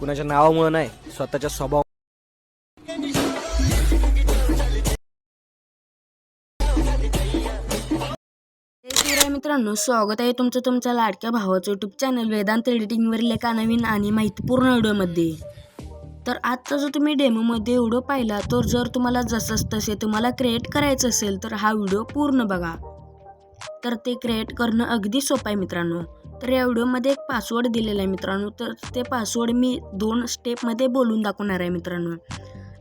कुणाच्या नावामुळं नाही स्वतःच्या स्वभाव मित्रांनो स्वागत आहे तुमचं तुमच्या लाडक्या भावाचं यूट्यूब चॅनल वेदांत एडिटिंगवरील एका नवीन आणि माहितीपूर्ण व्हिडिओमध्ये तर आजचा जो तुम्ही डेमोमध्ये व्हिडिओ पाहिला तर जर तुम्हाला जसंच तसे तुम्हाला क्रिएट करायचं असेल तर हा व्हिडिओ पूर्ण बघा. तर ते क्रिएट करणं अगदी सोपं आहे मित्रांनो. तर या व्हिडिओमध्ये एक पासवर्ड दिलेला आहे मित्रांनो. तर ते पासवर्ड मी दोन स्टेपमध्ये बोलून दाखवणार आहे मित्रांनो.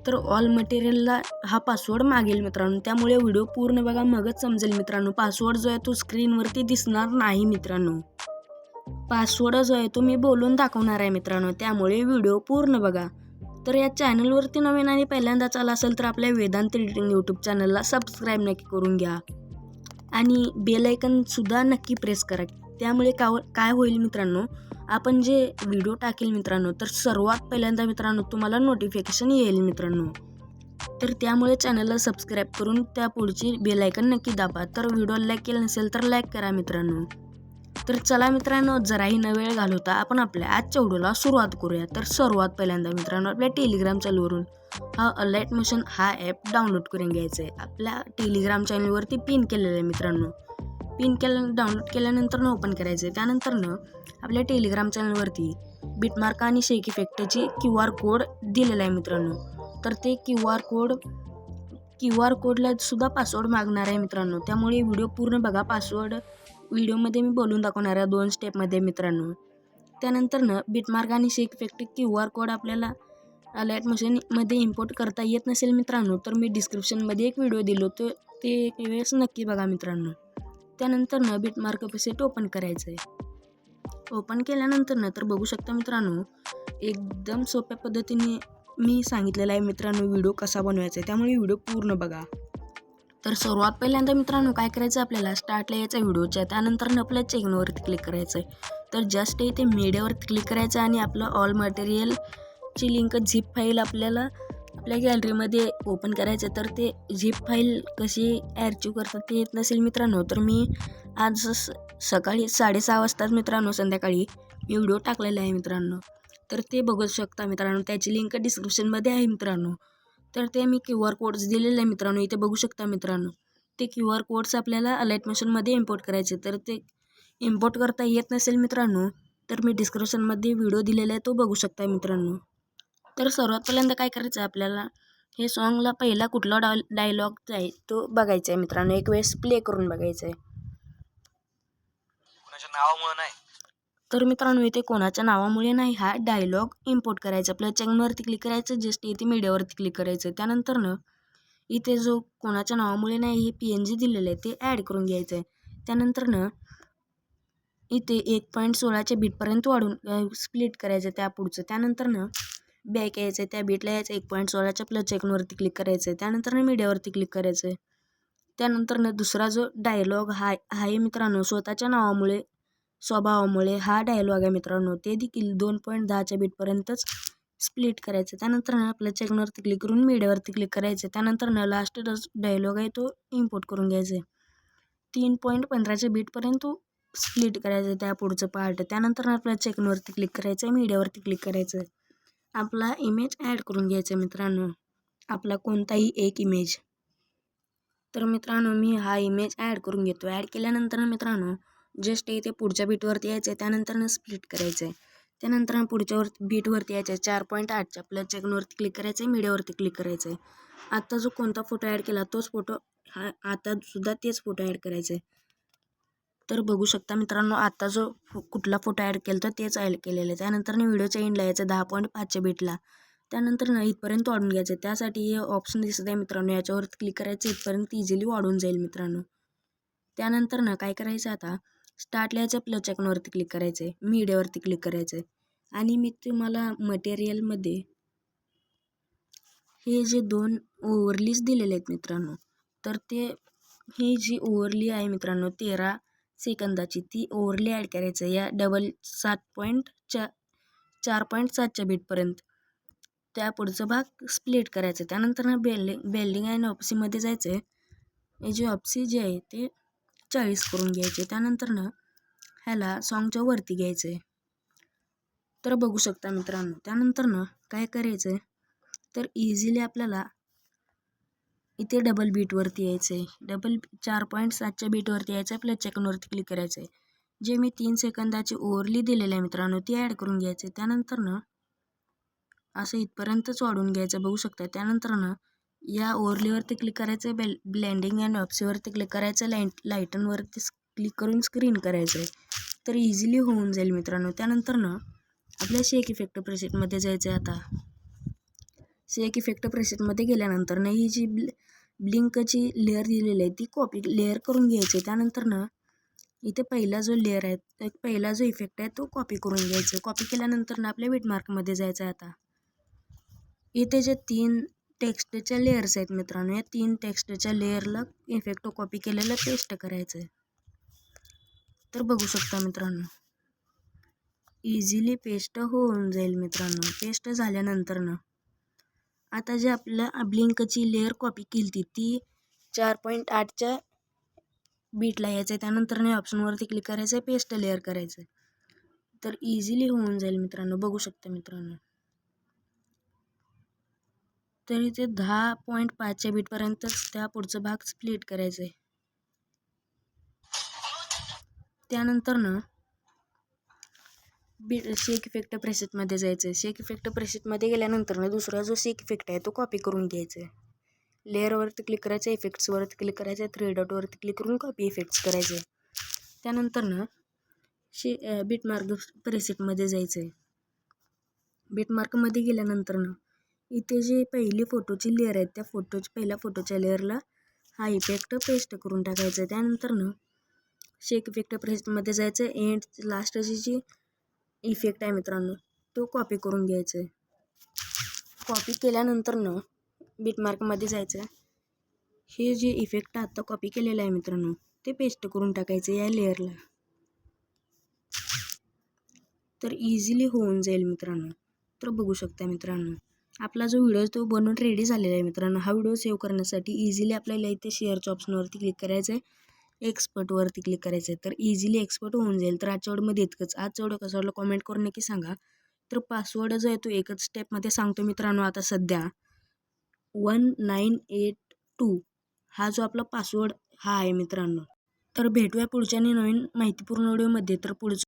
तर ऑल मटेरियलला हा पासवर्ड मागेल मित्रांनो. त्यामुळे व्हिडिओ पूर्ण बघा मगच समजेल मित्रांनो. पासवर्ड जो आहे तो स्क्रीनवरती दिसणार नाही मित्रांनो. पासवर्ड जो आहे तो मी बोलून दाखवणार आहे मित्रांनो. त्यामुळे व्हिडिओ पूर्ण बघा. तर या चॅनलवरती नवीन आणि पहिल्यांदाच आला असेल तर आपल्या वेदांत एडिटिंग यूट्यूब चॅनलला सबस्क्राईब नक्की करून घ्या. आणि बेल सुद्धा नक्की प्रेस करा. त्यामुळे का हो- काय होईल मित्रांनो? आपण जे व्हिडिओ टाकेल मित्रांनो तर सर्वात पहिल्यांदा मित्रांनो तुम्हाला नोटिफिकेशन येईल मित्रांनो. तर त्यामुळे चॅनलला सबस्क्राईब करून त्या पुढची बेलायकन नक्की दाबा. तर व्हिडिओ लाईक केला नसेल तर लाईक करा मित्रांनो. तर चला मित्रांनो जराही न वेळ घालवता आपण आपल्या आजच्या व्हिडिओला सुरुवात करूया. तर सर्वात पहिल्यांदा मित्रांनो आपल्या टेलिग्राम चॅनलवरून हा अलाईट मोशन हा ॲप डाउनलोड करून घ्यायचा आहे. आपल्या टेलिग्राम चॅनलवरती पिन केलेलं आहे मित्रांनो. पिन केल्या डाउनलोड केल्यानंतर ओपन करायचं आहे त्यानंतरनं आपल्या टेलिग्राम चॅनलवरती बिटमार्क आणि शेक इफेक्टची क्यू आर कोड दिलेला आहे मित्रांनो. तर ते Q R code Q R कोडला सुद्धा पासवर्ड मागणार आहे मित्रांनो. त्यामुळे व्हिडिओ पूर्ण बघा. पासवर्ड व्हिडिओमध्ये मी बोलून दाखवणार आहे दोन स्टेपमध्ये मित्रांनो. त्यानंतरनं बिटमार्क आणि shake effect Q R code आपल्याला लाइट मशीनमध्ये इम्पोर्ट करता येत नसेल मित्रांनो तर मी डिस्क्रिप्शनमध्ये एक व्हिडिओ दिलो. तो ते एक वेळेस नक्की बघा मित्रांनो. त्यानंतरनं बिटमार्क सेट ओपन करायचं आहे ओपन केल्यानंतर ना तर बघू शकता मित्रांनो एकदम सोप्या पद्धतीने मी सांगितलेला आहे मित्रांनो व्हिडिओ कसा बनवायचा आहे. त्यामुळे व्हिडिओ पूर्ण बघा. तर सर्वात पहिल्यांदा मित्रांनो काय करायचं आपल्याला? स्टार्टला यायचं व्हिडिओच्या त्यानंतर आपल्या चेकनवरती क्लिक करायचं आहे तर जस्ट इथे मीडियावरती क्लिक करायचं आणि आपलं ऑल मटेरियलची लिंक झिप फाईल आपल्याला आपल्या गॅलरीमध्ये ओपन करायचं तर ते झिप फाईल कशी ॲरचिव करतात ते येत नसेल मित्रांनो तर मी आज स सकाळी साडेसहा वाजताच मित्रांनो संध्याकाळी मी व्हिडिओ टाकलेला आहे मित्रांनो. तर ते बघू शकता मित्रांनो त्याची लिंक डिस्क्रिप्शनमध्ये आहे मित्रांनो. तर ते मी क्यू आर कोड्स दिलेले आहे मित्रांनो इथे बघू शकता मित्रांनो. ते क्यू आर कोड्स आपल्याला अलाईट मशीनमध्ये इम्पोर्ट करायचे तर ते इम्पोर्ट करता येत नसेल मित्रांनो तर मी डिस्क्रिप्शनमध्ये व्हिडिओ दिलेला आहे तो बघू शकता मित्रांनो. तर सर्वात पहिल्यांदा काय करायचं आहे आपल्याला? हे सॉन्गला पहिला कुठला डा डायलॉग आहे तो बघायचा आहे मित्रांनो. एक वेळेस प्ले करून बघायचा आहे तर मित्रांनो इथे कोणाच्या नावामुळे नाही हा डायलॉग इम्पोर्ट करायचा. आपल्या चॅनलवरती क्लिक करायचं जस्ट इथे मीडियावरती क्लिक करायचं. त्यानंतरनं इथे जो कोणाच्या नावामुळे नाही हे पी एन जी दिलेलं आहे ते ॲड करून घ्यायचं आहे त्यानंतरनं इथे एक पॉईंट सोळाच्या बीटपर्यंत वाढून स्प्लिट करायचं त्या पुढचं. त्यानंतरनं बॅक यायचं आहे त्या बीटला यायचं एक पॉईंट सोळाच्या प्लस चेकनवरती क्लिक करायचं आहे त्यानंतर मीडियावरती क्लिक करायचं आहे. त्यानंतरनं दुसरा जो डायलॉग हा आहे मित्रांनो स्वतःच्या नावामुळे स्वभावामुळे हा डायलॉग आहे मित्रांनो ते देखील दोन पॉईंट दहाच्या बीटपर्यंतच स्प्लिट करायचं त्यानंतर आपल्या चेकनवरती क्लिक करून मीडियावरती क्लिक करायचं त्यानंतर लास्ट डायलॉग आहे तो इम्पोर्ट करून घ्यायचा आहे. तीन पॉईंट पंधराच्या बीटपर्यंत तो स्प्लिट करायचं आहे त्या पुढचं पार्ट त्यानंतर आपल्या चेकनवरती क्लिक करायचं आहे मीडियावरती क्लिक करायचं आहे. आपला इमेज ॲड करून घ्यायचा आहे मित्रांनो. आपला कोणताही एक इमेज तर मित्रांनो मी हा इमेज ॲड करून घेतो ॲड केल्यानंतर मित्रांनो जस्ट इथे पुढच्या बीटवरती यायचं आहे त्यानंतर स्प्लिट करायचं आहे त्यानंतर पुढच्यावर बीटवरती यायचं आहे चार पॉईंट आठच्या आपल्या चेकनवरती क्लिक करायचं आहे मीडियावरती क्लिक करायचं आहे आत्ता जो कोणता फोटो ॲड केला तोच फोटो हा आता सुद्धा तेच फोटो ॲड करायचे आहे तर बघू शकता मित्रांनो आता जो कुठला फोटो ॲड केला तर तेच ॲड केलेलं आहे. त्यानंतर व्हिडिओच्या एंडला यायचं दहा पॉईंट पाचच्या बीटला त्यानंतर ना इथपर्यंत वाढून घ्यायचं त्यासाठी हे ऑप्शन दिसत आहे मित्रांनो याच्यावरती क्लिक करायचं इथपर्यंत इझिली वाढून जाईल मित्रांनो. त्यानंतर ना काय करायचं आता स्टार्टला यायचं प्लस चॅकनवरती क्लिक करायचं आहे मीडियावरती क्लिक करायचं आहे. आणि मी तुम्हाला मटेरियलमध्ये हे जे दोन ओव्हरलीज दिलेले आहेत मित्रांनो तर ते ही जी ओव्हरली आहे मित्रांनो तेरा सेकंदाची ती ओव्हरली ॲड करायचं या डबल सात पॉईंट चा चार पॉईंट सातच्या बीटपर्यंत. त्या पुढचा भाग स्प्लिट करायचं. त्यानंतर ना बेल्डिंग बेल्डिंग आणि ऑप्सीमध्ये जायचं आहे हे जे ऑप्सी जे आहे ते चाळीस करून घ्यायचे. त्यानंतर ना ह्याला सॉन्गच्या वरती घ्यायचं आहे तर बघू शकता मित्रांनो त्यानंतर ना काय करायचं आहे तर इझिली आपल्याला इथे डबल बीटवरती यायचं आहे डबल चार पॉईंट सातच्या बीटवरती यायचं आहे प्लस चेकनवरती क्लिक करायचं आहे जे मी तीन सेकंदाची ओव्हरली दिलेली आहे मित्रांनो ती ॲड करून घ्यायचं आहे त्यानंतर ना असं इथपर्यंतच वाढून घ्यायचं. बघू शकता त्यानंतर ना या ओव्हरलीवरती क्लिक करायचं आहे बेल ब्लेंडिंग अँड ऑप्सीवरती क्लिक करायचं लाइट लाईटनवरती क्लिक करून स्क्रीन करायचं आहे तर इझिली होऊन जाईल मित्रांनो. त्यानंतर ना आपल्या शेक इफेक्ट प्रेसेटमध्ये जायचं आहे आता. शेक इफेक्ट प्रेसेटमध्ये गेल्यानंतर ना ही जी ब्ल ब्लिंकची लेअर दिलेली आहे ती कॉपी लेअर करून घ्यायची त्यानंतर ना इथे पहिला जो लेअर आहे एक पहिला जो इफेक्ट आहे तो कॉपी करून घ्यायचा कॉपी केल्यानंतर ना आपल्या विटमार्कमध्ये जायचं आहे आता. इथे जे तीन टेक्स्टच्या लेअर्स आहेत मित्रांनो या तीन टेक्स्टच्या लेअरला इफेक्ट कॉपी केलेलं पेस्ट करायचं आहे. तर बघू शकता मित्रांनो इझिली पेस्ट होऊन जाईल मित्रांनो. पेस्ट झाल्यानंतर ना आता जे आपल्या ब्लिंकची लेअर कॉपी केली ती ती चार पॉईंट आठच्या बीटला यायचं आहे त्यानंतर नाही ऑप्शनवरती क्लिक करायचं आहे पेस्ट लेअर करायचं आहे तर इझिली होऊन जाईल मित्रांनो बघू शकता मित्रांनो. तर इथे दहा पॉईंट पाचच्या बीटपर्यंतच त्या पुढचा भाग स्प्लिट करायचा आहे त्यानंतर ना बी शेक इफेक्ट प्रेसेटमध्ये जायचं आहे शेक इफेक्ट प्रेसेटमध्ये गेल्यानंतर दुसरा जो शेक इफेक्ट आहे तो कॉपी करून घ्यायचा आहे लेअरवरती क्लिक करायचं आहे इफेक्ट्सवरती क्लिक करायचं आहे थ्री डॉटवरती क्लिक करून कॉपी इफेक्ट्स करायचे. त्यानंतर ना शे बीटमार्क प्रेसेटमध्ये जायचं आहे बीटमार्कमध्ये गेल्यानंतर ना इथे जे पहिली फोटोची लेअर आहे त्या फोटोची पहिल्या फोटोच्या लेअरला हा इफेक्ट पेस्ट करून टाकायचा आहे त्यानंतर ना शेक इफेक्ट प्रेसेटमध्ये जायचं आहे एंड लास्टची जी इफेक्ट आहे मित्रांनो. तो कॉपी करून घ्यायचा आहे कॉपी केल्यानंतर ना बीटमार्कमध्ये जायचं. आहे हे जे इफेक्ट आत्ता कॉपी केलेलं आहे मित्रांनो ते पेस्ट करून टाकायचं या लेअरला तर इझिली होऊन जाईल मित्रांनो. तर बघू शकता मित्रांनो. आपला जो व्हिडिओ तो बनवून रेडी झालेला आहे मित्रांनो हा व्हिडिओ सेव्ह करण्यासाठी इझिली आपल्याला इथे शेअरच्या ऑप्शनवरती क्लिक करायचं आहे एक्सपर्टवरती क्लिक करायचं आहे तर इझिली एक्सपर्ट होऊन जाईल. तर आजच्या व्हिडिओमध्ये इतकंच. आजच्या व्हिडिओ कसं वाटलं? कॉमेंट करून नक्की सांगा. तर पासवर्ड जो आहे तो एकच स्टेपमध्ये सांगतो मित्रांनो आता सध्या. वन नाईन एट टू हा जो आपला पासवर्ड हा आहे मित्रांनो. तर भेटूया पुढच्या नवीन माहितीपूर्ण व्हिडिओमध्ये तर पुढचं